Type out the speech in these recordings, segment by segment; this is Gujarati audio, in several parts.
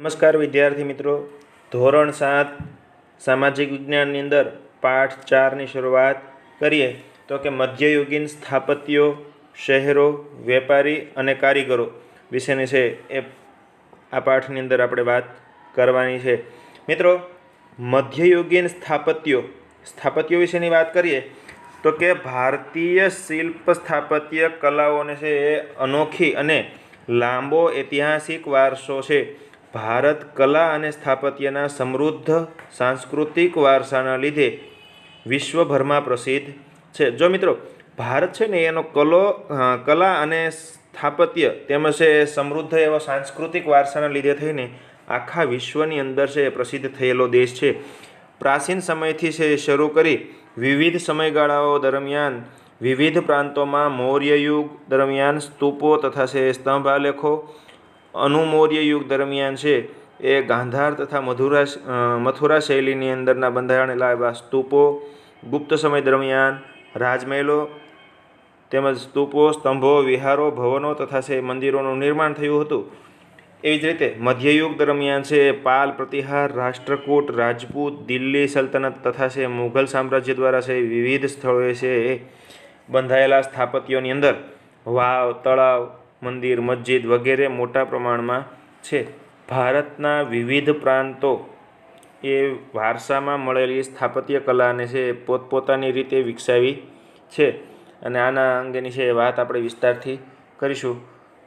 નમસ્કાર વિદ્યાર્થી મિત્રો. ધોરણ સાત, સામાજિક વિજ્ઞાનની અંદર પાઠ ચારની શરૂઆત કરીએ. તો કે મધ્યયુગીન સ્થાપત્યો, શહેરો, વેપારી અને કારીગરો વિશેની છે એ આ પાઠની અંદર આપણે વાત કરવાની છે. મિત્રો, મધ્યયુગીન સ્થાપત્યો સ્થાપત્યો વિશેની વાત કરીએ, તો કે ભારતીય શિલ્પ સ્થાપત્ય કલાઓને છે એ અનોખી અને લાંબો ઐતિહાસિક વારસો છે. ભારત કલા અને સ્થાપત્યના સમૃદ્ધ સાંસ્કૃતિક વારસાના લીધે વિશ્વભરમાં પ્રસિદ્ધ છે. જો મિત્રો, ભારત છે ને એનો કલો કલા અને સ્થાપત્ય તેમજ છે સમૃદ્ધ એવો સાંસ્કૃતિક વારસાના લીધે થઈને આખા વિશ્વની અંદર છે એ પ્રસિદ્ધ થયેલો દેશ છે. પ્રાચીન સમયથી છે શરૂ કરી વિવિધ સમયગાળાઓ દરમિયાન વિવિધ પ્રાંતોમાં મૌર્ય યુગ દરમિયાન સ્તૂપો તથા છે સ્તંભાલેખો અનુમૌર્ય યુગ દરમિયાન છે, એ ગાંધાર તથા મધુરા મથુરા શૈલીની અંદરના બંધારણેલા એવા સ્તૂપો ગુપ્ત સમય દરમિયાન, રાજમહેલો તેમજ સ્તૂપો, સ્તંભો, વિહારો, ભવનો તથા છે મંદિરોનું નિર્માણ થયું હતું. એવી જ રીતે મધ્યયુગ દરમિયાન છે, પાલ પ્રતિહાર, રાષ્ટ્રકૂટ, રાજપૂત, દિલ્હી સલ્તનત તથા છે મુઘલ સામ્રાજ્ય દ્વારા છે વિવિધ સ્થળોએ છે બંધાયેલા સ્થાપત્યોની અંદર વાવ, તળાવ મંદિર, મસ્જિદ વગેરે મોટા પ્રમાણમાં છે. ભારતના વિવિધ પ્રાંતો એ વારસામાં મળેલી સ્થાપત્ય કલાને છે પોતપોતાની રીતે વિકસાવી છે. અને આના અંગેની છે વાત આપણે વિસ્તારથી કરીશું.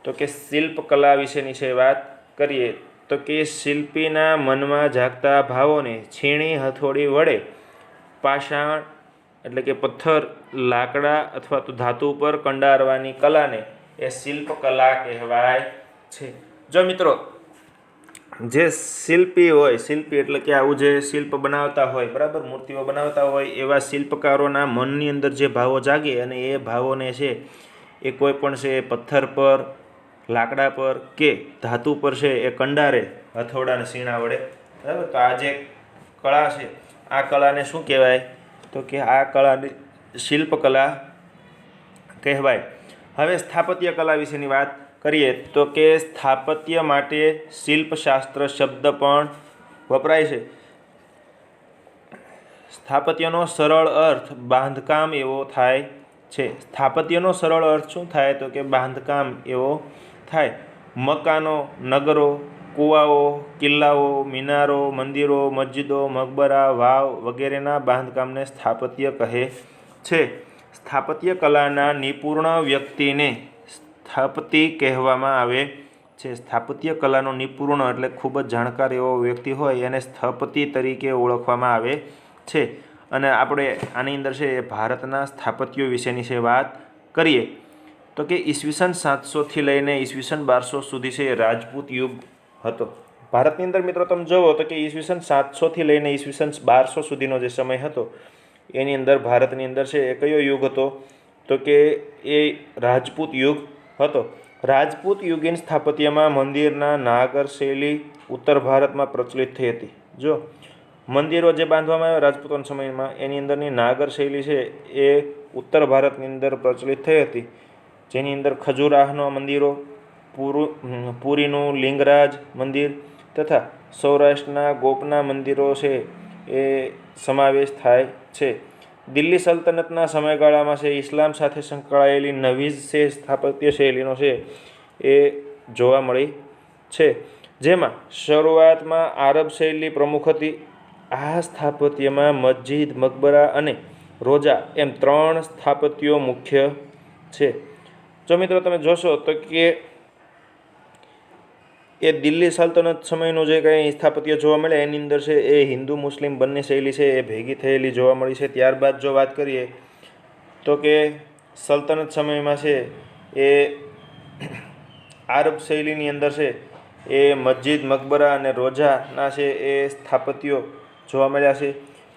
તો કે શિલ્પકલા વિશેની છે વાત કરીએ, તો કે શિલ્પીના મનમાં જાગતા ભાવોને છીણી હથોડી વડે પાષાણ એટલે કે પથ્થર, લાકડા અથવા તો ધાતુ પર કંડારવાની કલાને એ શિલ્પકલા કહેવાય છે. જો મિત્રો, જે શિલ્પી હોય, શિલ્પી એટલે કે આવું જે શિલ્પ બનાવતા હોય, બરાબર, મૂર્તિઓ બનાવતા હોય, એવા શિલ્પકારોના મનની અંદર જે ભાવો જાગે અને એ ભાવોને છે, એ કોઈ પણ છે પથ્થર પર, લાકડા પર કે ધાતુ પર છે, એ કંડારે, હથોડાને સીણા વડે, બરાબર? તો આ જે કળા છે, આ કળાને શું કહેવાય? તો કે આ કળાને શિલ્પકલા કહેવાય. હવે સ્થાપત્ય કલા વિશેની વાત કરીએ તો કે સ્થાપત્ય માટે શિલ્પશાસ્ત્ર શબ્દ પણ વપરાય છે. સ્થાપત્યનો સરળ અર્થ બાંધકામ એવો થાય છે. સ્થાપત્યનો સરળ અર્થ શું થાય? તો કે બાંધકામ એવો થાય. મકાનો, નગરો, કૂવાઓ, કિલ્લાઓ, મિનારો, મંદિરો, મસ્જિદો, મકબરા, વાવ વગેરેના બાંધકામને સ્થાપત્ય કહે છે. સ્થાપત્ય કલાના નિપુણ વ્યક્તિને સ્થાપતિ કહેવામાં આવે છે. સ્થાપત્ય કલાનો નિપુણ એટલે ખૂબ જ જાણકાર એવો વ્યક્તિ હોય એને સ્થપતિ તરીકે ઓળખવામાં આવે છે. અને આપણે આની અંદર છે ભારતના સ્થાપત્યો વિશેની છે વાત કરીએ. તો કે ઈસવીસન સાતસોથી લઈને ઈસવીસન બારસો સુધી છે રાજપૂત યુગ હતો. ભારતની અંદર મિત્રો તમે જુઓ તો કે ઈસવીસન સાતસોથી લઈને ઈસવીસન બારસો સુધીનો જે સમય હતો એની અંદર ભારતની અંદર છે, એ કયો યુગ હતો? તો કે એ રાજપૂત યુગ હતો. રાજપૂત યુગીન સ્થાપત્યમાં મંદિરના નાગર શૈલી ઉત્તર ભારતમાં પ્રચલિત થઈ હતી. જો, મંદિરો જે બાંધવામાં આવ્યા રાજપૂતોના સમયમાં, એની અંદરની નાગર શૈલી છે, એ ઉત્તર ભારતની અંદર પ્રચલિત થઈ હતી. જેની અંદર ખજુરાહનો મંદિરો, પુરુ પુરીનું લિંગરાજ મંદિર તથા સૌરાષ્ટ્રના ગોપના મંદિરો છે. એ સમાવેશ થાય છે. દિલ્હી સલ્તનતના સમયગાળામાં છે, ઇસ્લામ સાથે સંકળાયેલી નવી છે સ્થાપત્ય શૈલીનો છે એ જોવા મળી છે, જેમાં શરૂઆતમાં આરબ શૈલી પ્રમુખ હતી. આ સ્થાપત્યમાં મસ્જિદ, મકબરા અને રોજા એમ ત્રણ સ્થાપત્યો મુખ્ય છે. જો મિત્રો તમે જોશો તો કે એ દિલ્હી સલ્તનત સમયનું જે કંઈ સ્થાપત્ય જોવા મળે, એની અંદર છે એ હિન્દુ મુસ્લિમ બંને શૈલી છે, એ ભેગી થયેલી જોવા મળી છે. ત્યારબાદ જો વાત કરીએ, તો કે સલ્તનત સમયમાં છે એ આરબ શૈલીની અંદર છે એ મસ્જિદ, મકબરા અને રોજાના છે એ સ્થાપત્યો જોવા મળ્યા છે.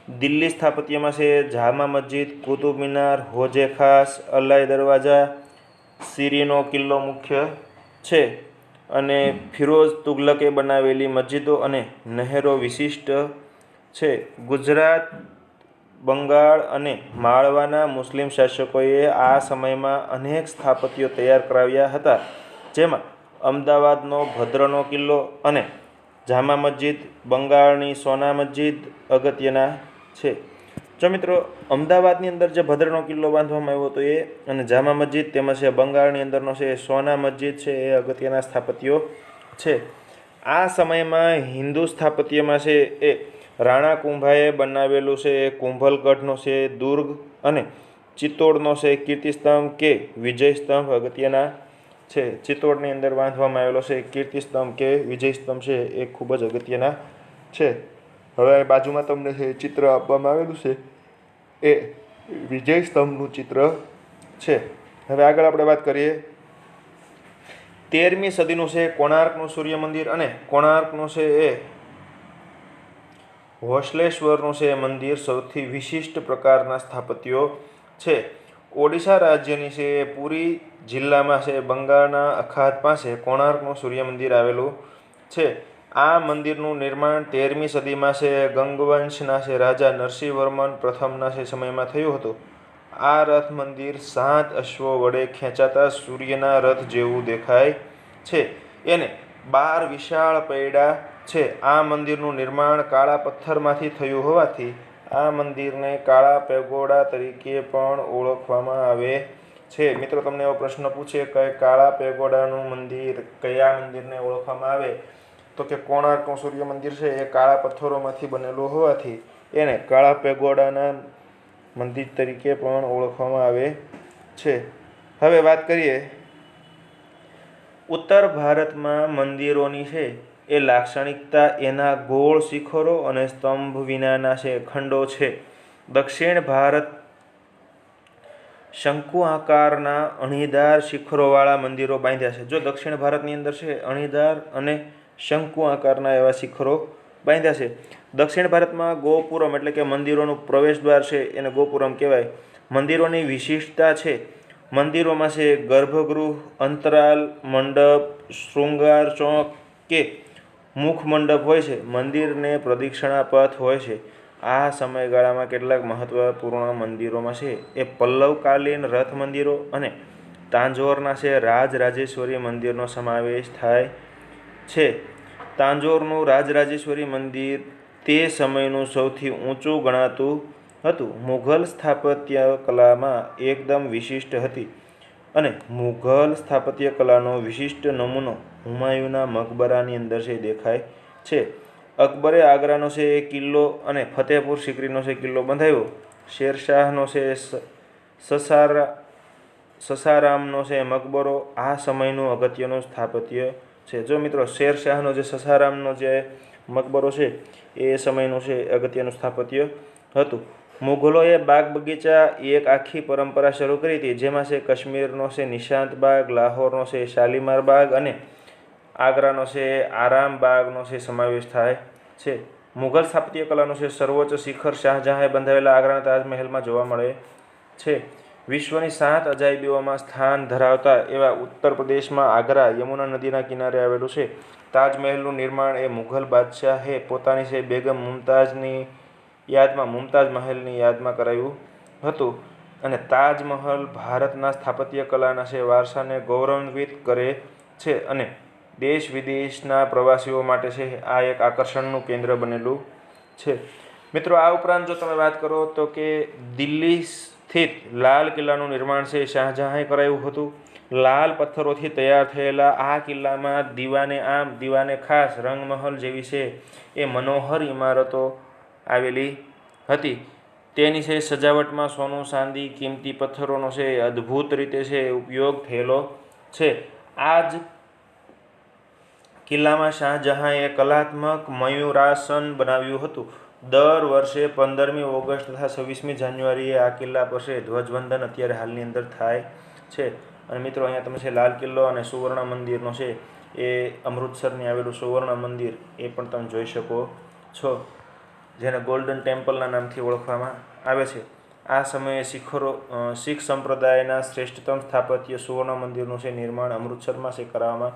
દિલ્હી સ્થાપત્યમાં છે જામા મસ્જિદ, કુતુબ મિનાર, હોજે ખાસ અલાઈ દરવાજા, સિરીનો કિલ્લો મુખ્ય છે. અને ફિરોઝ તુગલકે બનાવેલી મસ્જિદો અને નહેરો વિશિષ્ટ છે. ગુજરાત, બંગાળ અને માળવાના મુસ્લિમ શાસકોએ આ સમયમાં અનેક સ્થાપત્યો તૈયાર કરાવ્યા હતા, જેમાં અમદાવાદનો ભદ્રનો કિલ્લો અને જામા મસ્જિદ, બંગાળની સોના મસ્જિદ અગત્યના છે. જો મિત્રો, અમદાવાદની અંદર જે ભદ્રનો કિલ્લો બાંધવામાં આવ્યો હતો એ અને જામા મસ્જિદ તેમજ છે બંગાળની અંદરનો છે એ સોના મસ્જિદ છે, એ અગત્યના સ્થાપત્યો છે. આ સમયમાં હિન્દુ સ્થાપત્યમાં છે એ રાણા કુંભાએ બનાવેલું છે, એ કુંભલગઢનો છે, દુર્ગ અને ચિત્તોડનો છે, કીર્તિસ્તંભ કે વિજયસ્તંભ અગત્યના છે. ચિત્તોડની અંદર બાંધવામાં આવેલો છે, કીર્તિસ્તંભ કે વિજયસ્તંભ છે એ ખૂબ જ અગત્યના છે. હવે બાજુમાં તમને જે ચિત્ર આપવામાં આવેલું છે, એ વિજય સ્તંભનું ચિત્ર છે. હવે આગળ આપણે વાત કરીએ. તેરમી સદીનું છે, કોણાર્કનું સૂર્ય મંદિર અને કોણાર્કનું છે એ હોસલેશ્વરનું છે મંદિર. સૌથી વિશિષ્ટ પ્રકારના સ્થાપત્યો છે. ઓડિશા રાજ્યની છે એ પુરી જિલ્લામાં છે, બંગાળના અખાત પાસે કોણાર્કનું સૂર્ય મંદિર આવેલું છે. આ મંદિરનું નિર્માણ તેરમી સદીમાં છે, ગંગવંશના છે, રાજા નરસિંહવર્મન પ્રથમના છે સમયમાં થયું હતું. આ રથ મંદિર સાત અશ્વો વડે ખેંચાતા સૂર્યના રથ જેવું દેખાય છે. એને બાર વિશાળ પૈડા છે. આ મંદિરનું નિર્માણ કાળા પથ્થરમાંથી થયું હોવાથી આ મંદિરને કાળા પેગોડા તરીકે પણ ઓળખવામાં આવે છે. મિત્રો, તમને એવો પ્રશ્ન પૂછે કે કાળા પેગોડાનું મંદિર કયા મંદિરને ઓળખવામાં આવે? તો કે કોણાર્કનું સૂર્ય મંદિર છે, એ કાળા પથ્થરોમાંથી બનેલું હોવાથી એને કાળા પેગોડાના મંદિર તરીકે પણ ઓળખવામાં આવે છે. હવે વાત કરીએ, ઉત્તર ભારતમાં મંદિરોની છે, એ લાક્ષણિકતા એના ગોળ શિખરો અને સ્તંભ વિનાના છે, ખંડો છે. દક્ષિણ ભારત શંકુ આકારના અણીદાર શિખરોવાળા મંદિરો બાંધ્યા છે. જો દક્ષિણ ભારતની અંદર છે, અણીદાર અને શંકુ આકારના એવા શિખરો બાંધ્યા છે. દક્ષિણ ભારતમાં ગોપુરમ એટલે કે મંદિરોનું પ્રવેશદ્વાર છે, એને ગોપુરમ કહેવાય. મંદિરોની વિશિષ્ટતા છે, મંદિરોમાં છે ગર્ભગૃહ, અંતરાલ, મંડપ, શૃંગાર, ચોક કે મુખ મંડપ હોય છે. મંદિરને પ્રદક્ષિણા પથ હોય છે. આ સમયગાળામાં કેટલાક મહત્વપૂર્ણ મંદિરોમાં છે. એ પલ્લવકાલીન રથ મંદિરો અને તાંજોરના છે. રાજરાજેશ્વરી મંદિરનો સમાવેશ થાય છે. તાંજોરનું રાજરાજેશ્વરી મંદિર તે સમયનું સૌથી ઊંચું ગણાતું હતું. મુઘલ સ્થાપત્ય કલામાં એકદમ વિશિષ્ટ હતી અને મુઘલ સ્થાપત્ય કલાનો વિશિષ્ટ નમૂનો હુમાયુના મકબરાની અંદર છે દેખાય છે. અકબરે આગ્રાનો છે એ કિલ્લો અને ફતેહપુર સિકરીનો છે કિલ્લો બંધાવ્યો શેરશાહનો છે સસારા, સસારામનો છે મકબરો આ સમયનું અગત્યનું સ્થાપત્ય છે. જો મિત્રો, શેરશાહનો જે સસારામનો જે મકબરો છે, એ સમયનું છે અગત્યનું સ્થાપત્ય હતું. મુઘલોએ બાગ બગીચા એક આખી પરંપરા શરૂ કરી હતી, જેમાં છે કાશ્મીરનો છે નિશાંત બાગ, લાહોરનો છે શાલીમાર બાગ અને આગ્રાનો છે આરામ બાગનો છે સમાવેશ થાય છે. મુઘલ સ્થાપત્ય કલાનો છે સર્વોચ્ચ શિખર શાહજહાંએ બંધાવેલા આગ્રાના તાજમહેલમાં જોવા મળે છે. વિશ્વની સાત અજાયબીઓમાં સ્થાન ધરાવતા એવા ઉત્તર પ્રદેશમાં આગ્રા યમુના નદીના કિનારે આવેલું છે. તાજમહેલનું નિર્માણ એ મુઘલ બાદશાહે પોતાની છે બેગમ મુમતાઝની યાદમાં મુમતાઝ મહેલની યાદમાં કરાયું હતું. અને તાજમહલ ભારતના સ્થાપત્ય કલાના છે, વારસાને ગૌરવાન્વિત કરે છે અને દેશ વિદેશના પ્રવાસીઓ માટે છે આ એક આકર્ષણનું કેન્દ્ર બનેલું છે. મિત્રો, આ ઉપરાંત જો તમે વાત કરો તો કે દિલ્હી સ્થિત લાલ કિલ્લાનું નિર્માણ છે, શાહજહાંએ કરાયું હતું. લાલ પથ્થરોથી તૈયાર થયેલા આ કિલ્લામાં દીવાને આમ, દીવાને ખાસ રંગમહલ જેવી છે, એ મનોહર ઇમારતો આવેલી હતી. તેની છે, સજાવટમાં સોનું, ચાંદી, કિંમતી પથ્થરોનો છે અદ્ભુત રીતે છે ઉપયોગ થયેલો છે. આ જ કિલ્લામાં શાહજહાંએ કલાત્મક મયુરાસન બનાવ્યું હતું. દર વર્ષે પંદરમી ઓગસ્ટ તથા છવ્વીસમી જાન્યુઆરીએ આ કિલ્લા પર છે ધ્વજવંદન અત્યારે હાલની અંદર થાય છે. અને મિત્રો, અહીંયા તમે છે લાલ કિલ્લો અને સુવર્ણ મંદિરનો છે, એ અમૃતસરની આવેલું સુવર્ણ મંદિર, એ પણ તમે જોઈ શકો છો, જેને ગોલ્ડન ટેમ્પલના નામથી ઓળખવામાં આવે છે. આ સમયે શિખરો શીખ સંપ્રદાયના શ્રેષ્ઠતમ સ્થાપત્ય સુવર્ણ મંદિરનું છે, નિર્માણ અમૃતસરમાં છે કરવામાં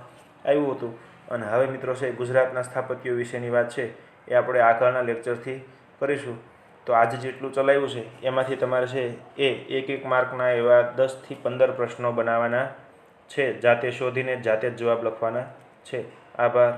આવ્યું હતું. અને હવે મિત્રો, છે, ગુજરાતના સ્થાપત્યો વિશેની વાત છે. એ આપણે આગળના લેક્ચરથી કરીશું. તો આજે જેટલું ચલાવ્યું છે, એમાંથી તમારે છે, એ એક એક માર્કના એવા દસથી પંદર પ્રશ્નો બનાવવાના છે, જાતે શોધીને જાતે જ જવાબ લખવાના છે. આભાર.